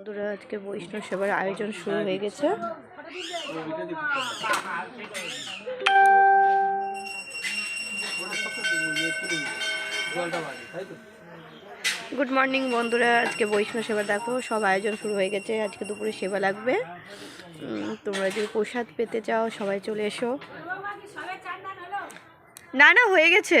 বন্ধুরা, আজকে বৈষ্ণব সেবার আয়োজন শুরু হয়ে গেছে। গুড মর্নিং বন্ধুরা, আজকে বৈষ্ণব সেবা দেখো, সব আয়োজন শুরু হয়ে গেছে, আজকে দুপুরে সেবা লাগবে। তোমরা যদি প্রসাদ পেতে চাও, সবাই চলে এসো। না না, হয়ে গেছে।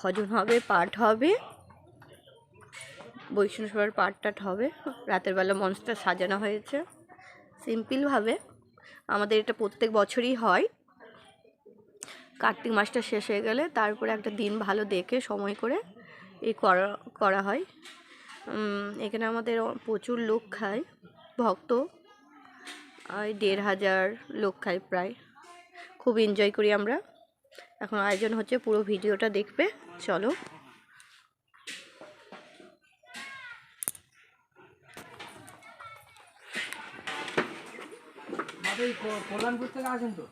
ভজন হবে, পাঠ হবে, বৈষ্ণব সভার পাঠ টাঠ হবে। রাতের বেলা মঞ্চটা সাজানো হয়েছে। সিম্পলভাবে আমাদের এটা প্রত্যেক বছরই হয়। কার্তিক মাসটা শেষ হয়ে গেলে তারপরে একটা দিন ভালো দেখে সময় করে এই করা করা হয়। এখানে আমাদের প্রচুর লোক খায়, ভক্ত দেড় হাজার লোক খায় প্রায়। খুব এনজয় করি আমরা। এখন আয়োজন হচ্ছে পুরো ভিডিওটা দেখবে চলো। কল্যাণপুর থেকে আসেন তো।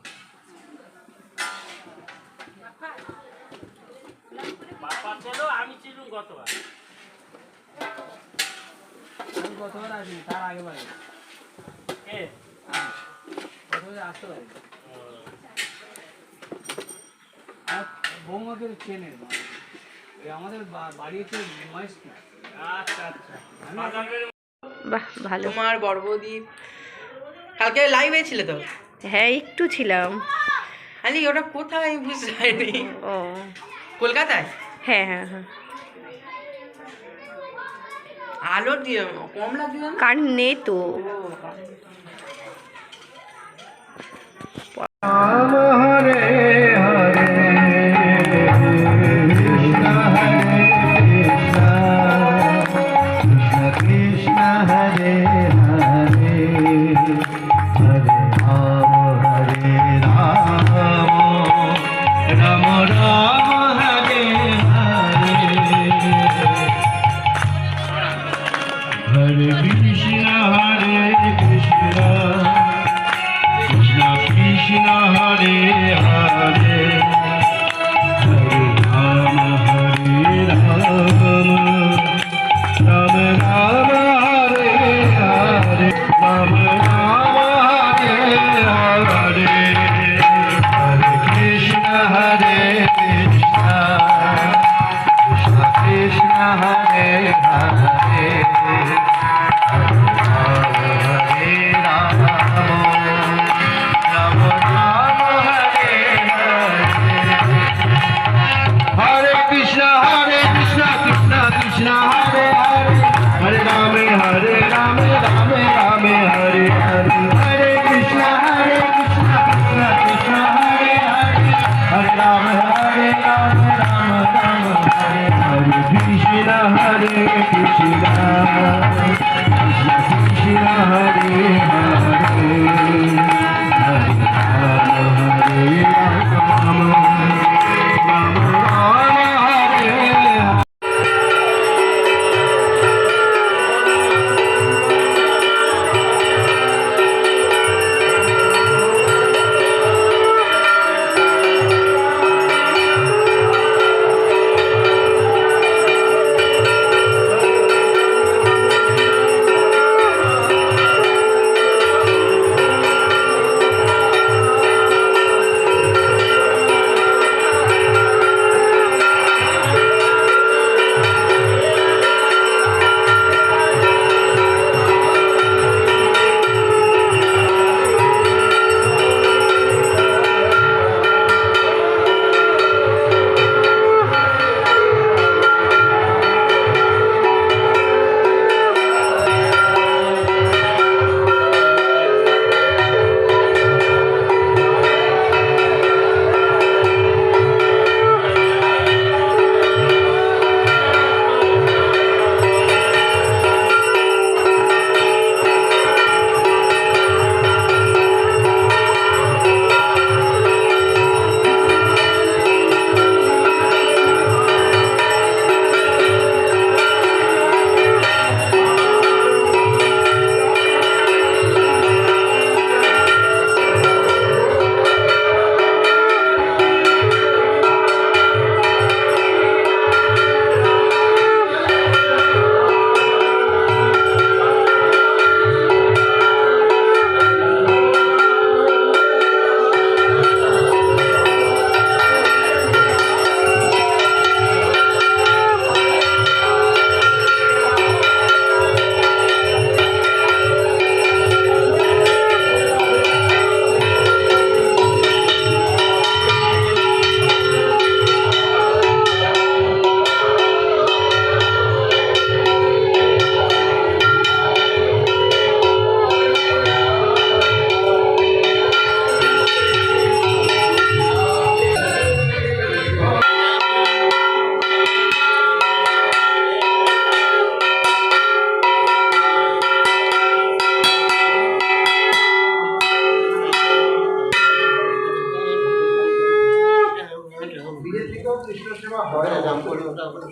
আমি গতবার আসিনি তার আগে বারে গতবার আসতে পারি বৌমাকে চেনে আমাদের বা- বাড়ি হচ্ছে মহেশপুর আমি বাহ ভালো। তোমার বড়বৌদি কালকে লাইভে ছিল তো? হ্যাঁ একটু ছিলাম। আলি ওটা কোথায় আমি বুঝতে পারিনি ও। কলকাতায়? হ্যাঁ হ্যাঁ হ্যাঁ। আলো দিয়ে কম কারেন্ট নেই তো। Krishna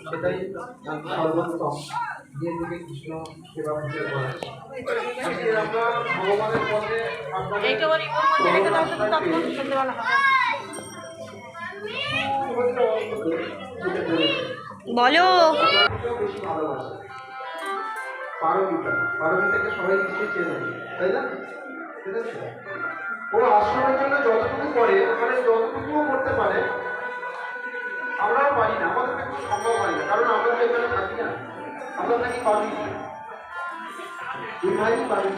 সেটাই সর্বোত্তম। গিয়ে থেকে কৃষ্ণ সেবা করতে পারে। আমরা ভগবানের পথে বলো পারমিতা পারমিতাকে সবাই নিশ্চয়ই চেনে তাই না? চেনেছে ও আশ্রমের জন্য যতটুকু করে মানে আমরা থাকি পারি দুই ভাই পারি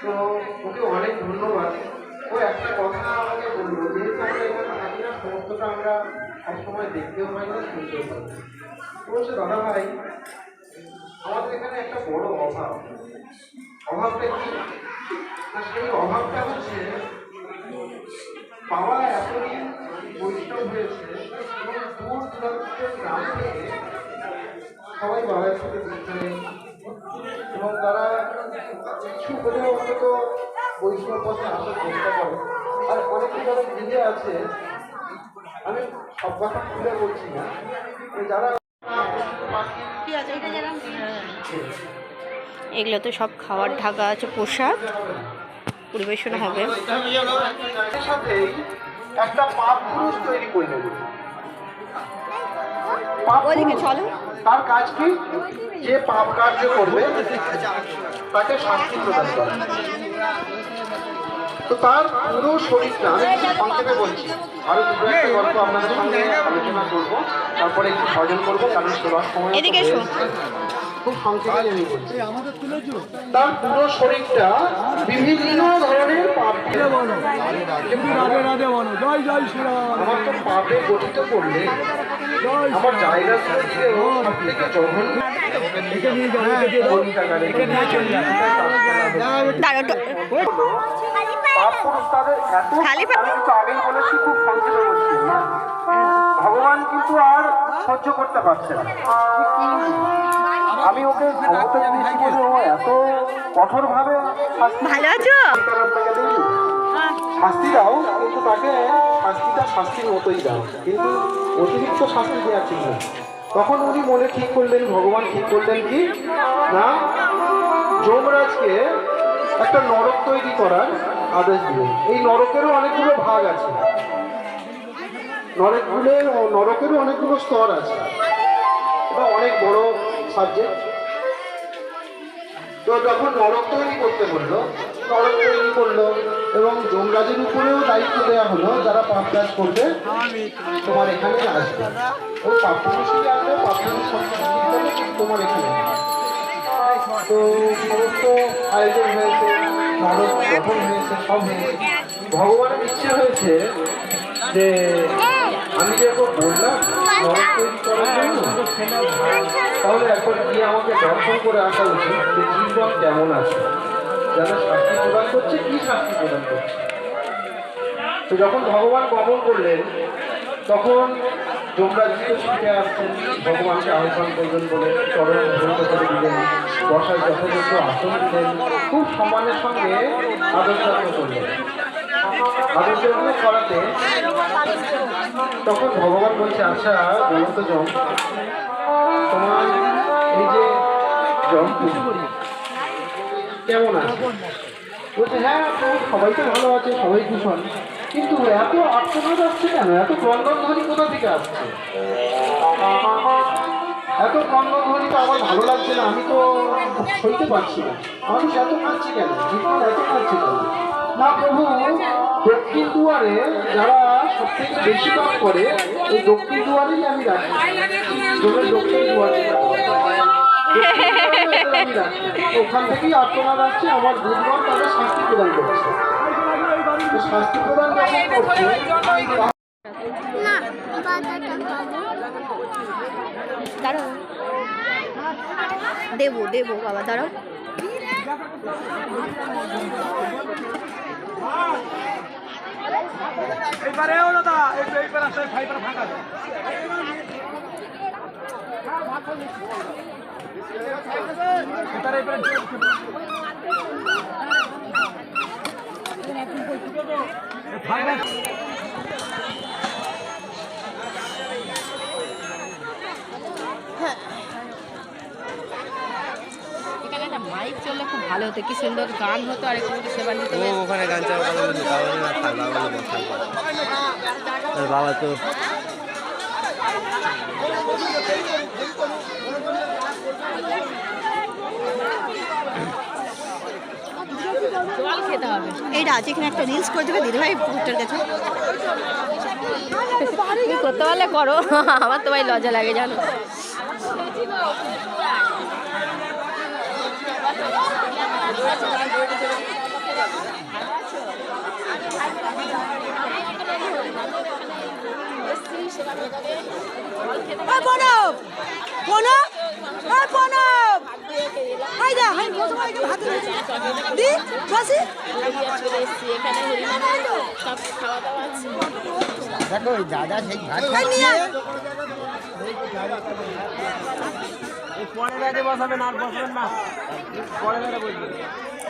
তো ওকে অনেক ধন্যবাদ। ও একটা কথা আমাকে বলল, যেহেতু আমরা এখানে থাকি না, সমস্তটা আমরা সবসময় দেখতেও পাই না, শুনতেও পাই না। বলছে, দাদা ভাই, আমাদের এখানে একটা বড় অভাব। অভাবটা কি? সেই অভাবটা হচ্ছে, পাওয়া এতদিন সবাই সাথে যুক্ত হয়েছে এবং তারা কিছু হলেও অন্তত বৈষ্ণব পথে আসার চেষ্টা করে। আর অনেকে যারা আছে আমি সব কথা খুলে বলছি না যারা এগুলো তো সব খাবার ঢাকা আছে প্রসাদ। পরিবেশন হবে। একটা পাপ পুরুষ তৈরি করে নেব। ওইদিকে চলো। তার কাজ কি? যে পাপ কার্য করবে তাকে শাস্তি প্রদান করা। তো তার পুরো শরীরটা আমি একটু সংক্ষেপে বলছি। আরও দুটো একটা গল্প আপনাদের সঙ্গে আলোচনা করব। তারপরে একটু ভজন করব কারণ সেবার সময়। খুব সংক্ষেপে বলছি। তার পুরো শরীরটা বিভিন্ন ধরনের পাপ আমার তো পাপে গঠিত করলে আমার জায়গা থেকে জঘন্য সংক্ষেপে বলছি ভগবান কিন্তু আর সহ্য করতে পারছে না। আমি ওকে ক্ষমতা দিয়েছি বলে ও এত কঠোর ভাবে ভালো আছো? শাস্তি দাও কিন্তু তাকে শাস্তিটা শাস্তির মতোই দাও। কিন্তু অতিরিক্ত শাস্তি দেওয়া ঠিক না তখন উনি মনে ঠিক করলেন, ভগবান ঠিক করলেন কি? না, যমরাজকে একটা নরক তৈরি করার আদেশ দিলেন। এই নরকেরও অনেকগুলো ভাগ আছে। নরকগুলোর নরকেরও অনেকগুলো স্তর আছে। এটা অনেক বড় সাবজেক্ট তো যখন নরক তৈরি করতে বলল, নরক তৈরি করল এবং যমরাজের উপরেও দায়িত্ব দেওয়া হলো, যারা পাপ কাজ করবে, তোমার এখানে আসবে। ওই পাপ পুরুষই আসবে, পাপ পুরুষ সন্তুষ্টি করবে কিন্তু তোমার এখানে তো সমস্ত আয়োজন হয়েছে, ভারত গঠন হয়েছে, সব হয়েছে। ভগবানের ইচ্ছে হয়েছে যে আমি যে ওকে বললাম করার জন্য, তাহলে একবার গিয়ে আমাকে দর্শন করে আসা উচিত যে জীবন কেমন আছে। যেন শাস্তি প্রদান করছে, কি শাস্তি প্রদান করছে? তো যখন ভগবান গমন করলেন, তখন যমরাজিকে ছুটে আসছেন, ভগবানকে আহ্বান করবেন বলে চরণ ধরিত করে দিলেন, বসার যথাযথ আসন দিলেন, খুব সম্মানের সঙ্গে আদর যত্ন করলেন। আদর করাতে তখন ভগবান বলছে আচ্ছা বলুন তো জম তোমার এই যে জম্পু কেমন আছে? বলছে হ্যাঁ তো সবাই তো ভালো আছে সবাই ভীষণ কিন্তু এত আত্মনাদ আসছে কেন? এত ক্রন্দনধ্বনি কোথা থেকে আসছে? এত ক্রন্দনধ্বনি তো আমার ভালো লাগছে না আমি তো সইতে পারছি না। মানুষ এত কাঁদছে কেন? ভীষণ এত কাঁদছে কেন? না প্রভু দক্ষিণ দুয়ারে যারা সব থেকে বেশি পাপ করে এই দক্ষিণ দুয়ারেই আমি রাখি। দক্ষিণ দুয়ারে। ওখান থেকেই আত্মনাদ আসছে আমার দুর্বল তাদের শাস্তি প্রদান শাস্তি প্রদান দেবো দেবো বাবা দাঁড়াও। ফাঁকা মাইক চললে খুব ভালো হতো কি সুন্দর গান হতো আর একটু সেবা নিতে বাবা তো এই রাজ এখানে একটা রিলস করে দেবে দিদিভাই ভুট্টার কাছে। করতে পারলে করো? আমার তো ভাই লজ্জা লাগে, জানো। প্রণব! প্রণব! এই প্রণব! এই দা হাই তোমাকে হাতে দি। বসি দেখো ওই দাদা সেই ভাত নিয়ে। পরে রাতে বসাবেন আর বসবেন না। পরে রাতে বসবেন।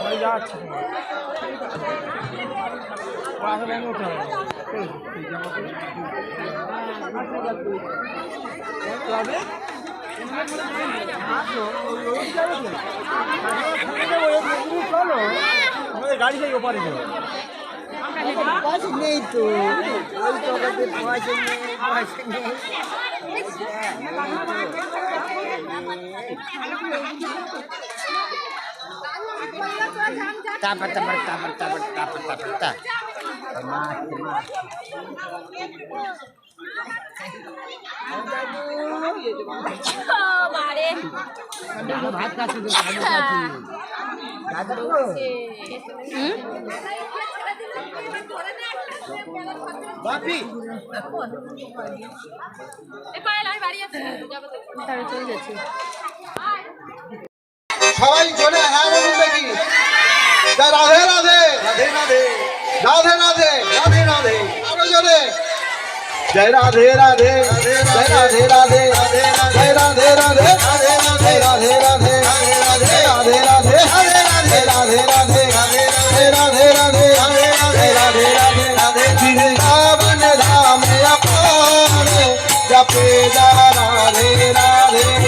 ওই যাচ্ছে। আমাদের গাড়ি যাই ওপারে যাব পয়সা নেই তো ওই টাকাতে পয়সা নেই পয়সা নেই ভালো করে তারপর তারপর তারপর তারপর তারপর তারপর তা ভাত খাচ্ছি বাপি তারা চলে যাচ্ছে সবাই জোরে হ্যাঁ বলুন দেখি রাধে রাধে রাধে রাধে রাধে রাধে রাধে রাধে আরও জোরে জয় রাধে রাধে জয় রাধে রাধে জয় রাধে রাধে রাধে রাধে রাধে রাধে রাধে রাধে রাধে রাধে রাধে রাধে রাধে রাধে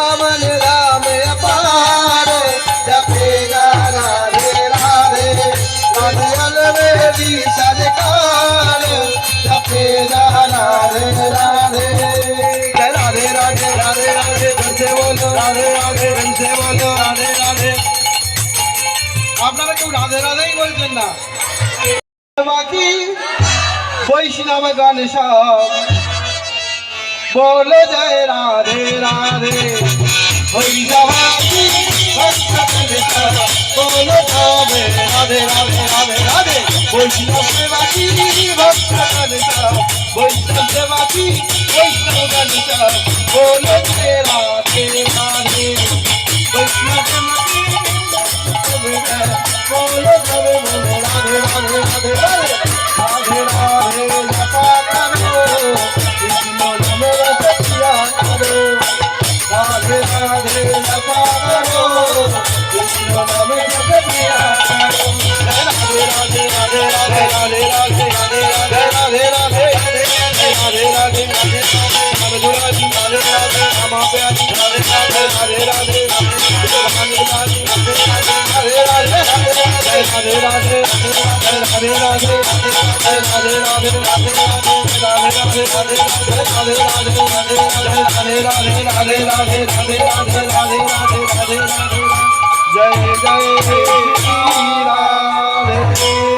রাধে রাধেই বলছেন না। বাকি বৈষ্ণব গান সব। বলে যায় রাধে রাধে। রাধে বৈষ্ণব বৈষ্ণব বৈষ্ণব Radhe Hare Hare Hare Hare Radhe Radhe Radhe Radhe Radhe Radhe Radhe Jai Jai Radhe